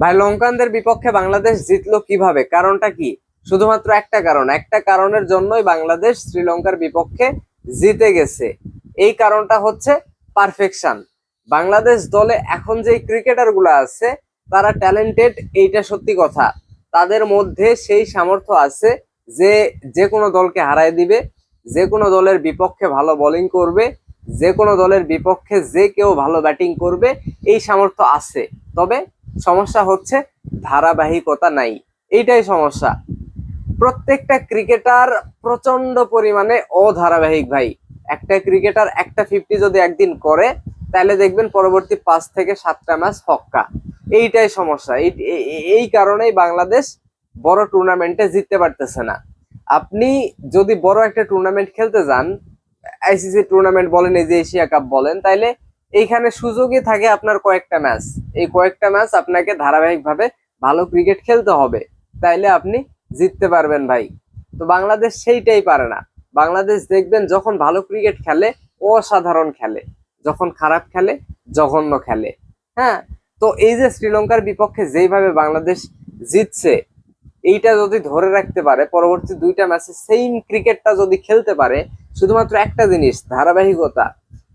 ভাই, লঙ্কানদের বিপক্ষে বাংলাদেশ জিতলো কীভাবে? কারণটা কি? শুধুমাত্র একটা কারণ। একটা কারণের জন্যই বাংলাদেশ শ্রীলঙ্কার বিপক্ষে জিতে গেছে। এই কারণটা হচ্ছে পারফেকশন। বাংলাদেশ দলে এখন যে ক্রিকেটারগুলো আছে, তারা ট্যালেন্টেড, এইটা সত্যি কথা। তাদের মধ্যে সেই সামর্থ্য আছে যে যে কোনো দলকে হারায় দিবে যে কোনো দলের বিপক্ষে ভালো বোলিং করবে যে কোনো দলের বিপক্ষে যে কেউ ভালো ব্যাটিং করবে, এই সামর্থ্য আছে। তবে সমস্যা হচ্ছে ধারাবাহিকতা নাই। এইটাই সমস্যা। প্রত্যেকটা ক্রিকেটার প্রচণ্ড পরিমাণে অধারাবাহিক ভাই। একটা ক্রিকেটার একটা ফিফটি যদি একদিন করে, তাহলে দেখবেন পরবর্তী পাঁচ থেকে সাতটা ম্যাচ ফক্কা এইটাই সমস্যা। এই কারণেই বাংলাদেশ বড় টুর্নামেন্টে জিততে পারতেছে না। আপনি যদি বড় একটা টুর্নামেন্ট খেলতে যান আইসিসি টুর্নামেন্ট বলেন এই যে এশিয়া কাপ বলেন, তাইলে এইখানে সুযোগই থাকে আপনার কয়েকটা ম্যাচ। এই কয়েকটা ম্যাচ আপনাকে ধারাবাহিকভাবে ভালো ক্রিকেট খেলতে হবে। তাইলে আপনি জিততে পারবেন ভাই। তো বাংলাদেশ সেইটাই পারে না। বাংলাদেশ দেখবেন যখন ভালো ক্রিকেট খেলে, অসাধারণ খেলে। যখন খারাপ খেলে, জঘন্য খেলে। হ্যাঁ? তো এই যে শ্রীলঙ্কার বিপক্ষে যেইভাবে বাংলাদেশ জিতছে, এইটা যদি ধরে রাখতে পারে, পরবর্তী দুইটা ম্যাচে সেম ক্রিকেটটা যদি খেলতে পারে, শুধুমাত্র একটা জিনিস, ধারাবাহিকতা।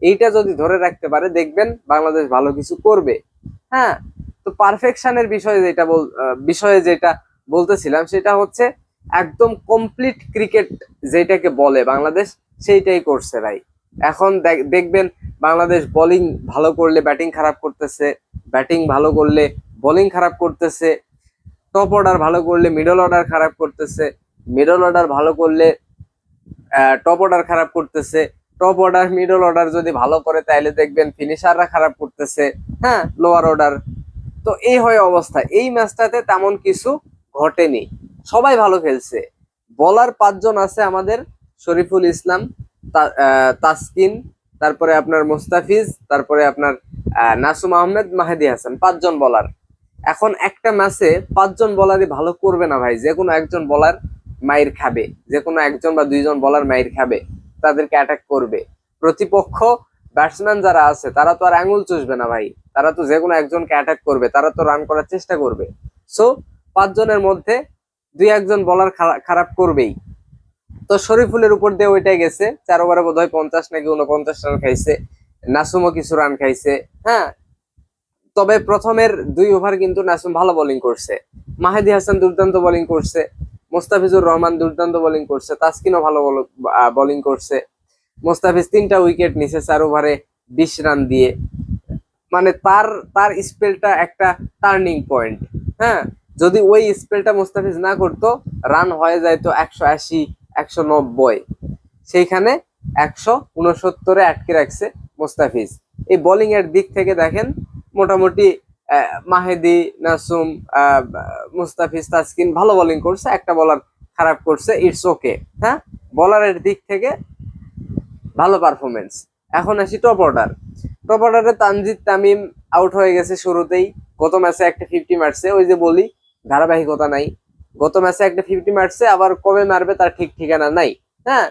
এইটা যদি ধরে রাখতে পারে, দেখবেন বাংলাদেশ ভালো কিছু করবে। হ্যাঁ তো পারফেকশনের বিষয়ে যেটা বল বিষয়ে যেটা বলতেছিলাম, সেটা হচ্ছে একদম কমপ্লিট ক্রিকেট যেটাকে বলে বাংলাদেশ, সেইটাই করছে ভাই। এখন দেখ- দেখবেন বাংলাদেশ বোলিং ভালো করলে ব্যাটিং খারাপ করতেছে ব্যাটিং ভালো করলে বোলিং খারাপ করতেছে টপ অর্ডার ভালো করলে মিডল অর্ডার খারাপ করতেছে মিডল অর্ডার ভালো করলে টপ অর্ডার খারাপ করতেছে টপ অর্ডার মিডল অর্ডার যদি ভালো করে তাহলে দেখবেন ফিনিশাররা খারাপ করতেছে হ্যাঁ? লোয়ার অর্ডার তো এই হয় অবস্থা। এই ম্যাচটাতে তেমন কিছু ঘটেনি। সবাই ভালো খেলছে। বলার পাঁচজন আছে আমাদের, শরীফুল ইসলাম তাসকিন, তারপরে আপনার মুস্তাফিজ, তারপরে আপনার নাসুম আহমেদ, মাহেদি হাসান, পাঁচজন বলার এখন একটা ম্যাচে পাঁচজন বলারই ভালো করবে না ভাই। যে কোনো একজন বলার মাইর খাবে। যে কোনো একজন বা দুইজন বলার মাইর খাবে। তাদেরকে অ্যাটাক করবে। প্রতিপক্ষ ব্যাটসম্যান যারা আছে, তারা তো আর আঙুল চুষবে না ভাই। তারা তো যে কোনো একজনকে অ্যাটাক করবে, তারা তো রান করার চেষ্টা করবে। সো পাঁচজনের মধ্যে দুই একজন বলার খারাপ করবেই। তো শরীফুলের উপর দিয়ে ওইটাই গেছে। চার ওভারে বোধ হয় পঞ্চাশ নাকি উনপঞ্চাশ রান খাইছে। নাসুমও কিছু রান খাইছে। হ্যাঁ তবে প্রথমের দুই ওভার কিন্তু নাসুম ভালো বোলিং করছে। মাহেদি হাসান দুর্দান্ত বোলিং করছে। মোস্তাফিজুর রহমান দুর্দান্ত বোলিং করছে, তাসকিনও ভালো বোলিং করছে। মোস্তাফিজ তিনটা উইকেট নিছে চার ওভারে বিশ রান দিয়ে। মানে তার তার স্পেলটা একটা টার্নিং পয়েন্ট হ্যাঁ? যদি ওই স্পেলটা মোস্তাফিজ না করতো রান হয়ে যাইতো একশো আশি, একশো নব্বই। সেইখানে একশো উনসত্তরে আটকে রাখছে মোস্তাফিজ। এই বোলিং এর দিক থেকে দেখেন, মোটামুটি মাহেদি, নাসুম মুস্তাফিজ, তাসকিন ভালো বোলিং করছে, একটা বলার খারাপ করছে ইটস ওকে হ্যাঁ? বলারের দিক থেকে ভালো পারফরমেন্স এখন আসি টপ অর্ডার টপ অর্ডারে তানজিদ তামিম আউট হয়ে গেছে শুরুতেই। গত ম্যাচে একটা ফিফটি মারছে ওই যে বলি, ধারাবাহিকতা নাই। গত ম্যাচে একটা ফিফটি মারছে আবার কবে মারবে তার ঠিক ঠিকানা নাই হ্যাঁ?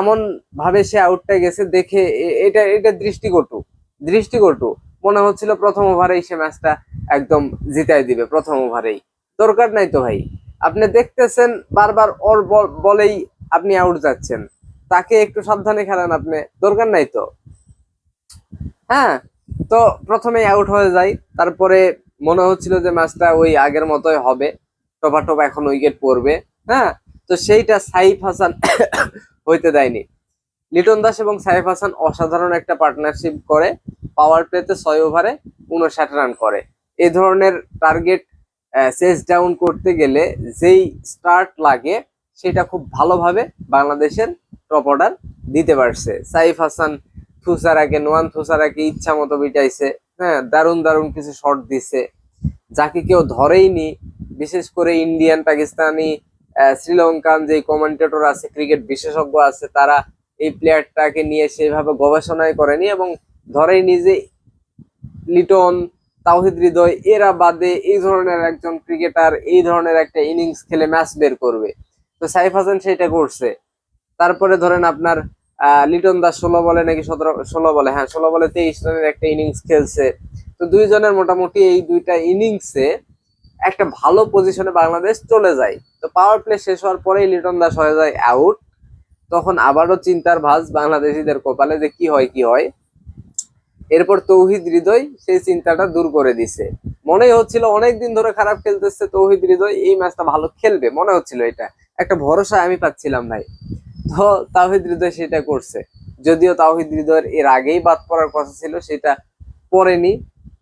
এমন ভাবে সে আউটটা গেছে, দেখে এটা এটা দৃষ্টিকটু দৃষ্টিকটু। মনে হচ্ছিল প্রথম ওভারেই সে ম্যাচটা একদম জিতাই দিবে, প্রথম ওভারেই দরকার নাই তো ভাই। আপনি দেখতেছেন, বারবার ওর বল- বলেই আপনি আউট যাচ্ছেন। তাকে একটু সাবধানে খেলান আপনি, দরকার নাই তো। হ্যাঁ তো প্রথমেই আউট হয়ে যায়। তারপরে মনে হচ্ছিল যে ম্যাচটা ওই আগের মতোই হবে। টোপা টোপা এখন উইকেট পড়বে হ্যাঁ? তো সেইটা সাইফ হাসান হইতে দেয়নি। লিটন দাস এবং সাইফ হাসান অসাধারণ একটা পার্টনারশিপ করে। পাওয়ার প্লেতে ছয় ওভারে উনষাট রান করে। এ ধরনের টার্গেট চেস ডাউন করতে গেলে যেই স্টার্ট লাগে, সেটা খুব ভালোভাবে বাংলাদেশের টপ অর্ডার দিতে পারছে। সাইফ হাসান থুসারাকে, নোয়ান থুসারাকে ইচ্ছা মতো বিটাইছে হ্যাঁ দারুণ দারুণ কিছু শট দিছে। যাকে কেউ ধরেইনি, বিশেষ করে ইন্ডিয়ান পাকিস্তানি শ্রীলঙ্কান যে কমেন্টেটর আছে ক্রিকেট বিশেষজ্ঞ আছে, তারা এই প্লেয়ারটাকে নিয়ে সেভাবে গবেষণাই করেনি এবং ধরেইনি যে লিটন, তাওহিদ হৃদয়, এরা বাদে এই ধরনের একজন ক্রিকেটার, এই ধরনের একটা ইনিংস খেলে ম্যাচ বের করবে। তো সাইফ হাসান সেটা করছে। তারপরে ধরেন আপনার লিটন দাস ষোলো বলে নাকি সতেরো, ষোলো বলে হ্যাঁ ষোলো বলে তেইশ রানের একটা ইনিংস খেলছে। তো দুইজনের মোটামুটি এই দুইটা ইনিংসে একটা ভালো পজিশনে বাংলাদেশ চলে যায়। তো পাওয়ার প্লে শেষ হওয়ার পরেই লিটন দাস হয়ে যায় আউট তখন আবারও চিন্তার ভাঁজ বাংলাদেশিদের কপালে যে কি হয় কি হয়? এরপর তৌহিদ হৃদয় সেই চিন্তাটা দূর করে দিছে। মনে হচ্ছিল অনেকদিন ধরে খারাপ খেলতেছে তৌহিদ হৃদয়, এই ম্যাচটা ভালো খেলবে, মনে হচ্ছিল এটা। একটা ভরসা আমি পাচ্ছিলাম ভাই তো তাহিদ হৃদয় সেটা করছে। যদিও তাহিদ হৃদয়ের এর আগেই বাদ পড়ার কথা ছিল, সেটা পরেনি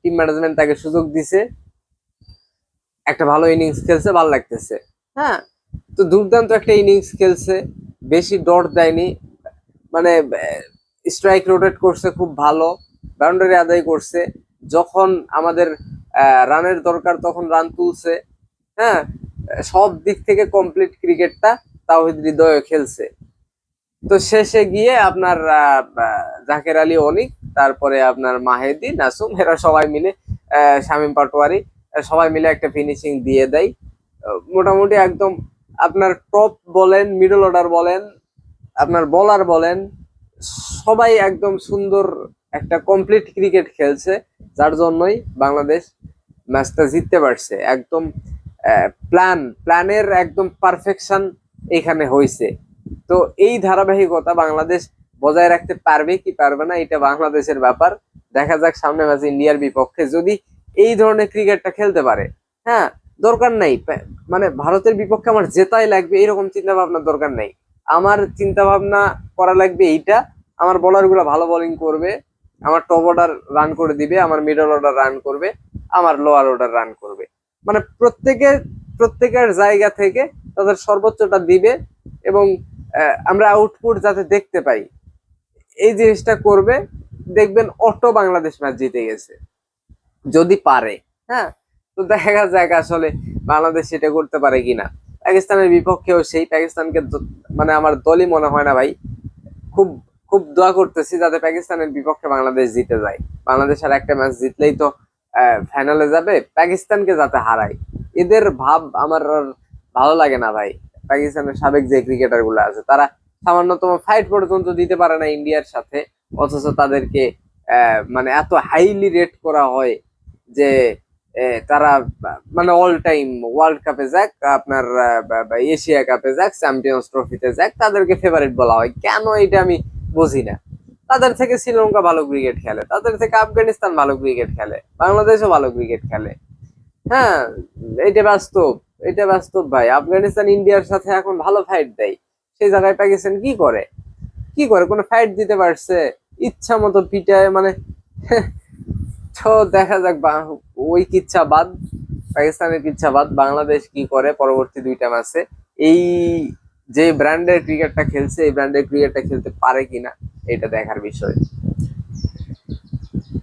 টিম ম্যানেজমেন্ট তাকে সুযোগ দিছে। একটা ভালো ইনিংস খেলছে, ভালো লাগতেছে। হ্যাঁ তো দুর্দান্ত একটা ইনিংস খেলছে। বেশি ডট দেয়নি। মানে স্ট্রাইক রোটেট করছে খুব ভালো। বাউন্ডারি আদায় করছে। যখন আমাদের রানের দরকার তখন রান তুলছে। হ্যাঁ সব দিক থেকে কমপ্লিট ক্রিকেটটা তাওহিদ হৃদয় খেলছে। তো শেষে গিয়ে আপনার জাকের আলী অনিক, তারপরে আপনার মাহেদি, নাসুম, এরা সবাই মিলে শামীম পাটোয়ারি সবাই মিলে একটা ফিনিশিং দিয়ে দেয়। মোটামুটি একদম আপনার টপ বলেন মিডল অর্ডার বলেন, আপনার বলার বলেন, সবাই একদম সুন্দর একটা কমপ্লিট ক্রিকেট খেলছে, যার জন্যই বাংলাদেশ ম্যাচটা জিততে পারছে। একদম প্ল্যান প্ল্যানের একদম পারফেকশন এখানে হয়েছে তো এই ধারাবাহিকতা বাংলাদেশ বজায় রাখতে পারবে কি পারবে না, এটা বাংলাদেশের ব্যাপার। দেখা যাক সামনে ম্যাচ ইন্ডিয়ার বিপক্ষে যদি এই ধরনের ক্রিকেটটা খেলতে পারে। হ্যাঁ দরকার নাই। মানে ভারতের বিপক্ষে আমার জেতাই লাগবে এরকম চিন্তা ভাবনার দরকার নাই। আমার চিন্তা ভাবনা করা লাগবে এইটা। আমার বোলারগুলো ভালো বোলিং করবে। আমার টপ অর্ডার রান করে দিবে, আমার মিডল অর্ডার রান করবে, আমার লোয়ার অর্ডার রান করবে। মানে প্রত্যেকের প্রত্যেকের জায়গা থেকে তাদের সর্বোচ্চটা দিবে এবং আমরা আউটপুট যাতে দেখতে পাই। এই জিনিসটা করবে, দেখবেন অটো বাংলাদেশ ম্যাচ জিতে গেছে। যদি পারে হ্যাঁ? তো দেখা যাক আসলে বাংলাদেশ সেটা করতে পারে কিনা। পাকিস্তানের বিপক্ষেও সেই পাকিস্তানকে মানে আমার দলই মনে হয় না ভাই, খুব খুব দোয়া করতেছি যাতে পাকিস্তানের বিপক্ষে বাংলাদেশ জিতে যায়। বাংলাদেশ আর একটা ম্যাচ জিতলেই তো ফাইনালে যাবে। পাকিস্তানকে যাতে হারায়। এদের ভাব আমার ভালো লাগে না ভাই। পাকিস্তানের সাবেক যে ক্রিকেটারগুলো আছে, তারা সামান্যতম ফাইট পর্যন্ত দিতে পারে না ইন্ডিয়ার সাথে। অথচ তাদেরকে মানে এত হাইলি রেট করা হয় যে তারা মানে অল টাইম ওয়ার্ল্ড কাপে যাক, আপনার এশিয়া কাপে যাক চ্যাম্পিয়ন্স ট্রফিতে যাক, তাদেরকে ফেভারিট বলা হয়। কেন এটা আমি বুঝি না। তাদের থেকে শ্রীলঙ্কা ভালো ক্রিকেট খেলে, তাদের থেকে আফগানিস্তান ভালো ক্রিকেট খেলে, বাংলাদেশও ভালো ক্রিকেট খেলে। হ্যাঁ এটা বাস্তব এটা বাস্তব ভাই। আফগানিস্তান ইন্ডিয়ার সাথে এখন ভালো ফাইট দেয়। সেই জায়গায় পাকিস্তান কি করে? কি করে? কোনো ফাইট দিতে পারছে? ইচ্ছা মতো পিটায় মানে দেখা যাক ওই কিচ্ছা বাদ, পাকিস্তানের কিচ্ছা বাদ, বাংলাদেশ কি করে? পরবর্তী দুইটা ম্যাচে এই যে ব্র্যান্ডের ক্রিকেটটা খেলছে এই ব্র্যান্ডের ক্রিকেটটা খেলতে পারে কিনা এটা দেখার বিষয়।